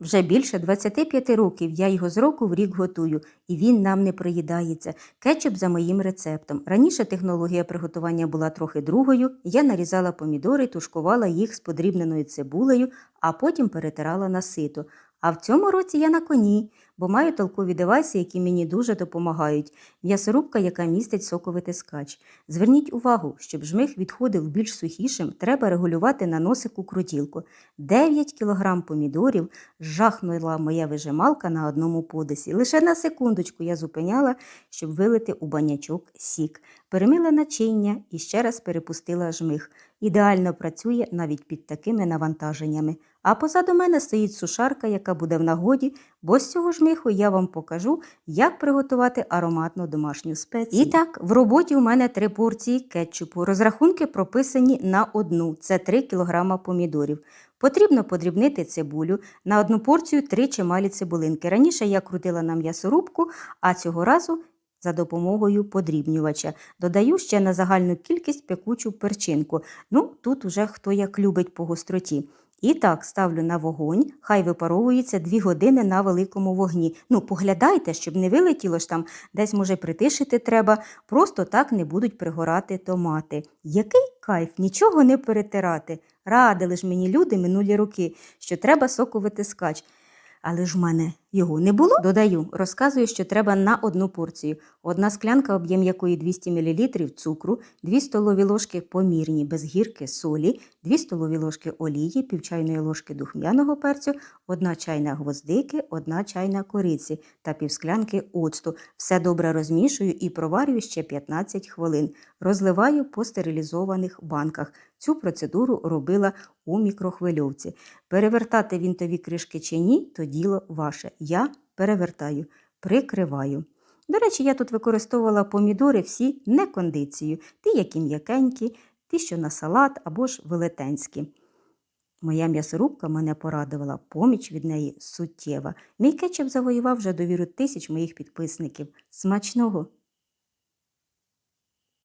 Вже більше 25 років я його з року в рік готую, і він нам не проїдається. Кетчуп за моїм рецептом. Раніше технологія приготування була трохи другою. Я нарізала помідори, тушкувала їх з подрібненою цибулею, а потім перетирала на сито. А в цьому році я на коні, бо маю толкові девайси, які мені дуже допомагають. М'ясорубка, яка містить соковитискач. Зверніть увагу, щоб жмих відходив більш сухішим, треба регулювати на носику крутілку. 9 кг помідорів жахнула моя вижималка на одному подисі. Лише на секундочку я зупиняла, щоб вилити у банячок сік. Перемила начиння і ще раз перепустила жмих. Ідеально працює навіть під такими навантаженнями. А позаду мене стоїть сушарка, яка буде в нагоді, бо з цього жмиху я вам покажу, як приготувати ароматну домашню спецію. І так, в роботі у мене три порції кетчупу. Розрахунки прописані на одну це 3 кг помідорів. Потрібно подрібнити цибулю на одну порцію три чималі цибулинки. Раніше я крутила на м'ясорубку, а цього разу за допомогою подрібнювача. Додаю ще на загальну кількість пекучу перчинку. Ну, тут уже хто як любить по гостроті. І так ставлю на вогонь, хай випаровується 2 години на великому вогні. Ну, поглядайте, щоб не вилетіло ж там, десь, може, притишити треба, просто так не будуть пригорати томати. Який кайф, нічого не перетирати. Радили ж мені люди минулі роки, що треба соковитискач. Але ж в мене його не було. Додаю, розказую, що треба на одну порцію. Одна склянка, об'єм якої 200 мл цукру, 2 столові ложки помірні, без гірки солі, 2 столові ложки олії, пів чайної ложки духмяного перцю, 1 чайна гвоздики, 1 чайна кориці та пів склянки оцту. Все добре розмішую і проварюю ще 15 хвилин. Розливаю по стерилізованих банках. Цю процедуру робила у мікрохвильовці. Перевертати вінтові кришки чи ні, то діло ваше. Я перевертаю, прикриваю. До речі, я тут використовувала помідори всі не кондицію, ті, які м'якенькі, ті, що на салат або ж велетенські. Моя м'ясорубка мене порадувала, поміч від неї суттєва. Мій кетчуп завоював вже довіру тисяч моїх підписників. Смачного!